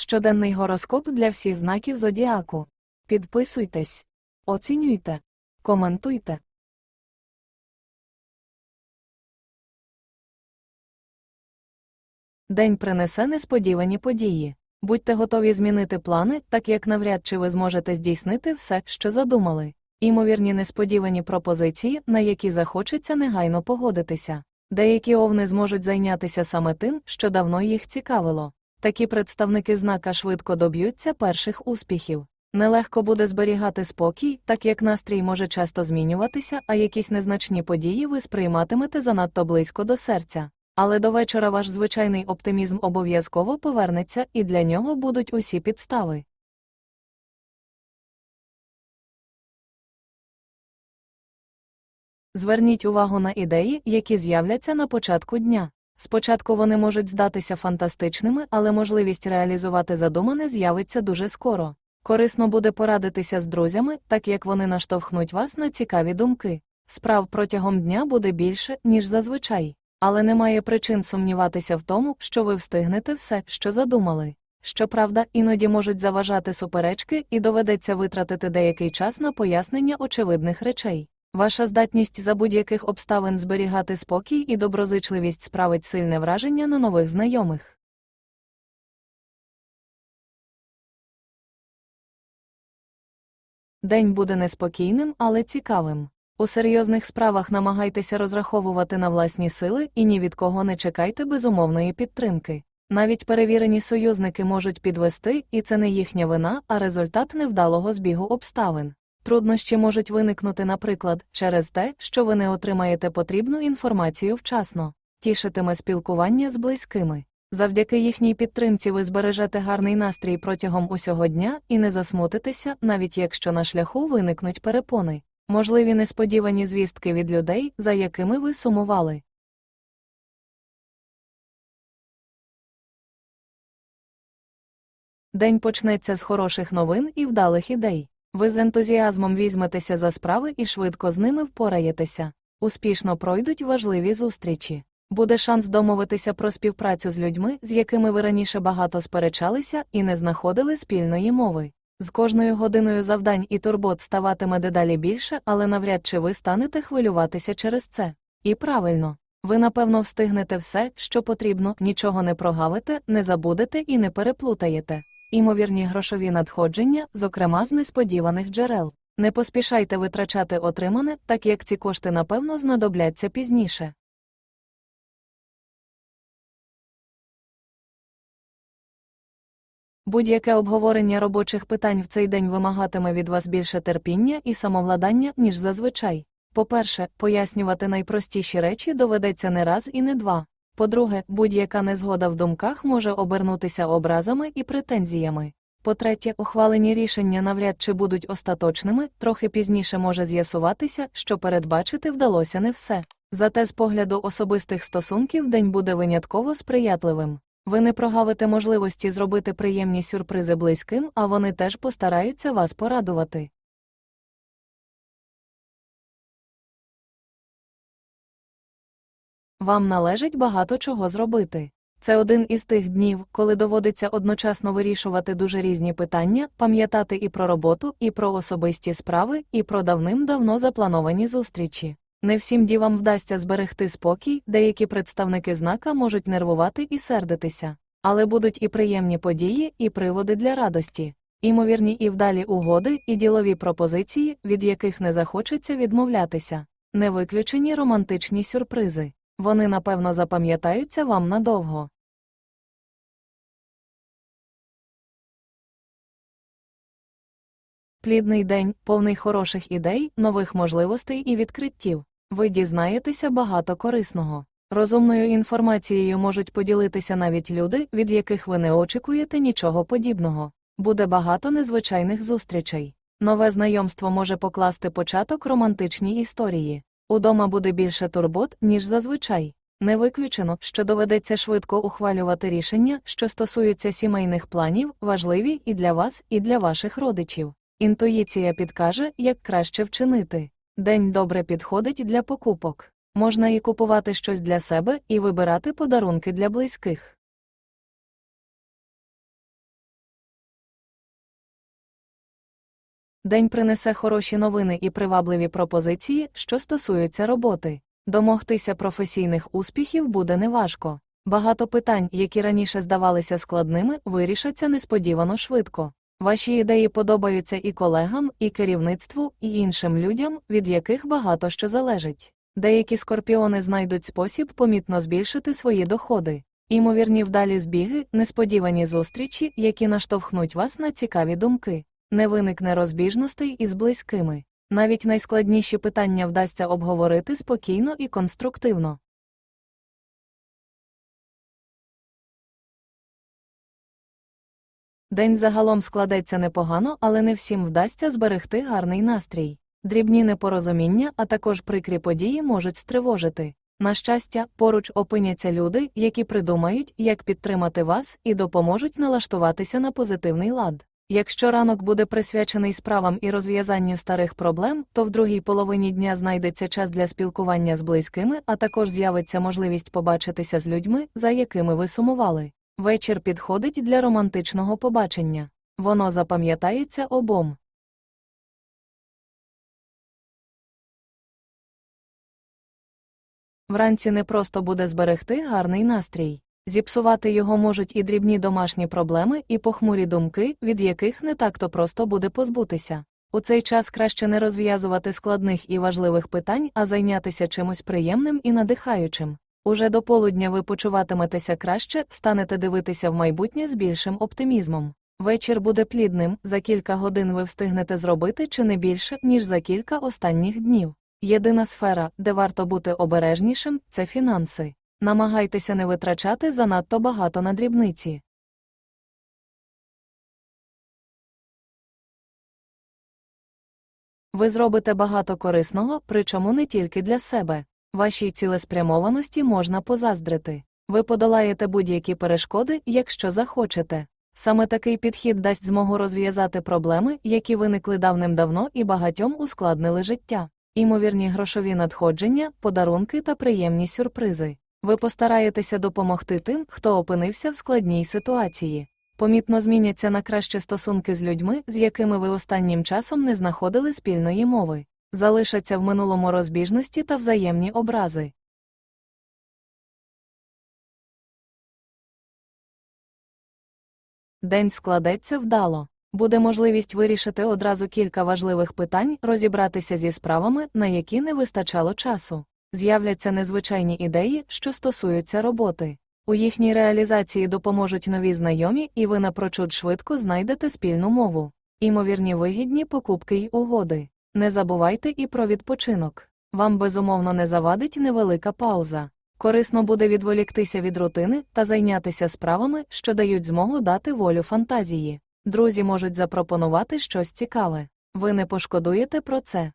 Щоденний гороскоп для всіх знаків зодіаку. Підписуйтесь, оцінюйте, коментуйте. День принесе несподівані події. Будьте готові змінити плани, так як навряд чи ви зможете здійснити все, що задумали. Імовірні несподівані пропозиції, на які захочеться негайно погодитися. Деякі овни зможуть зайнятися саме тим, що давно їх цікавило. Такі представники знака швидко доб'ються перших успіхів. Нелегко буде зберігати спокій, так як настрій може часто змінюватися, а якісь незначні події ви сприйматимете занадто близько до серця. Але до вечора ваш звичайний оптимізм обов'язково повернеться, і для нього будуть усі підстави. Зверніть увагу на ідеї, які з'являться на початку дня. Спочатку вони можуть здатися фантастичними, але можливість реалізувати задумане з'явиться дуже скоро. Корисно буде порадитися з друзями, так як вони наштовхнуть вас на цікаві думки. Справ протягом дня буде більше, ніж зазвичай, але немає причин сумніватися в тому, що ви встигнете все, що задумали. Щоправда, іноді можуть заважати суперечки і доведеться витратити деякий час на пояснення очевидних речей. Ваша здатність за будь-яких обставин зберігати спокій і доброзичливість справить сильне враження на нових знайомих. День буде неспокійним, але цікавим. У серйозних справах намагайтеся розраховувати на власні сили і ні від кого не чекайте безумовної підтримки. Навіть перевірені союзники можуть підвести, і це не їхня вина, а результат невдалого збігу обставин. Труднощі можуть виникнути, наприклад, через те, що ви не отримаєте потрібну інформацію вчасно, тішитиме спілкування з близькими. Завдяки їхній підтримці ви збережете гарний настрій протягом усього дня і не засмутитеся, навіть якщо на шляху виникнуть перепони, можливі несподівані звістки від людей, за якими ви сумували. День почнеться з хороших новин і вдалих ідей. Ви з ентузіазмом візьметеся за справи і швидко з ними впораєтеся. Успішно пройдуть важливі зустрічі. Буде шанс домовитися про співпрацю з людьми, з якими ви раніше багато сперечалися і не знаходили спільної мови. З кожною годиною завдань і турбот ставатиме дедалі більше, але навряд чи ви станете хвилюватися через це. І правильно, ви напевно встигнете все, що потрібно, нічого не прогавите, не забудете і не переплутаєте. Імовірні грошові надходження, зокрема з несподіваних джерел. Не поспішайте витрачати отримане, так як ці кошти напевно знадобляться пізніше. Будь-яке обговорення робочих питань в цей день вимагатиме від вас більше терпіння і самовладання, ніж зазвичай. По-перше, пояснювати найпростіші речі доведеться не раз і не два. По-друге, будь-яка незгода в думках може обернутися образами і претензіями. По-третє, ухвалені рішення навряд чи будуть остаточними, трохи пізніше може з'ясуватися, що передбачити вдалося не все. Зате з погляду особистих стосунків день буде винятково сприятливим. Ви не прогавите можливості зробити приємні сюрпризи близьким, а вони теж постараються вас порадувати. Вам належить багато чого зробити. Це один із тих днів, коли доводиться одночасно вирішувати дуже різні питання, пам'ятати і про роботу, і про особисті справи, і про давним-давно заплановані зустрічі. Не всім дівам вдасться зберегти спокій, деякі представники знака можуть нервувати і сердитися. Але будуть і приємні події, і приводи для радості, імовірні і вдалі угоди, і ділові пропозиції, від яких не захочеться відмовлятися, не виключені романтичні сюрпризи. Вони напевно запам'ятаються вам надовго. Плідний день, повний хороших ідей, нових можливостей і відкриттів. Ви дізнаєтеся багато корисного. Розумною інформацією можуть поділитися навіть люди, від яких ви не очікуєте нічого подібного. Буде багато незвичайних зустрічей. Нове знайомство може покласти початок романтичній історії. Удома буде більше турбот, ніж зазвичай. Не виключено, що доведеться швидко ухвалювати рішення, що стосуються сімейних планів, важливі і для вас, і для ваших родичів. Інтуїція підкаже, як краще вчинити. День добре підходить для покупок. Можна і купувати щось для себе, і вибирати подарунки для близьких. День принесе хороші новини і привабливі пропозиції, що стосуються роботи. Домогтися професійних успіхів буде неважко. Багато питань, які раніше здавалися складними, вирішаться несподівано швидко. Ваші ідеї подобаються і колегам, і керівництву, і іншим людям, від яких багато що залежить. Деякі скорпіони знайдуть спосіб помітно збільшити свої доходи. Імовірні вдалі збіги, несподівані зустрічі, які наштовхнуть вас на цікаві думки. Не виникне розбіжностей із близькими. Навіть найскладніші питання вдасться обговорити спокійно і конструктивно. День загалом складеться непогано, але не всім вдасться зберегти гарний настрій. Дрібні непорозуміння, а також прикрі події можуть стривожити. На щастя, поруч опиняться люди, які придумають, як підтримати вас, і допоможуть налаштуватися на позитивний лад. Якщо ранок буде присвячений справам і розв'язанню старих проблем, то в другій половині дня знайдеться час для спілкування з близькими, а також з'явиться можливість побачитися з людьми, за якими ви сумували. Вечір підходить для романтичного побачення. Воно запам'ятається обом. Вранці не просто буде зберегти гарний настрій. Зіпсувати його можуть і дрібні домашні проблеми, і похмурі думки, від яких не так-то просто буде позбутися. У цей час краще не розв'язувати складних і важливих питань, а зайнятися чимось приємним і надихаючим. Уже до полудня ви почуватиметеся краще, станете дивитися в майбутнє з більшим оптимізмом. Вечір буде плідним, за кілька годин ви встигнете зробити чи не більше, ніж за кілька останніх днів. Єдина сфера, де варто бути обережнішим, це фінанси. Намагайтеся не витрачати занадто багато на дрібниці. Ви зробите багато корисного, причому не тільки для себе. Вашій цілеспрямованості можна позаздрити. Ви подолаєте будь-які перешкоди, якщо захочете. Саме такий підхід дасть змогу розв'язати проблеми, які виникли давним-давно і багатьом ускладнили життя. Імовірні грошові надходження, подарунки та приємні сюрпризи. Ви постараєтеся допомогти тим, хто опинився в складній ситуації. Помітно зміняться на краще стосунки з людьми, з якими ви останнім часом не знаходили спільної мови. Залишаться в минулому розбіжності та взаємні образи. День складеться вдало. Буде можливість вирішити одразу кілька важливих питань, розібратися зі справами, на які не вистачало часу. З'являться незвичайні ідеї, що стосуються роботи. У їхній реалізації допоможуть нові знайомі, і ви напрочуд швидко знайдете спільну мову. Імовірні вигідні покупки й угоди. Не забувайте і про відпочинок. Вам безумовно не завадить невелика пауза. Корисно буде відволіктися від рутини та зайнятися справами, що дають змогу дати волю фантазії. Друзі можуть запропонувати щось цікаве. Ви не пошкодуєте про це.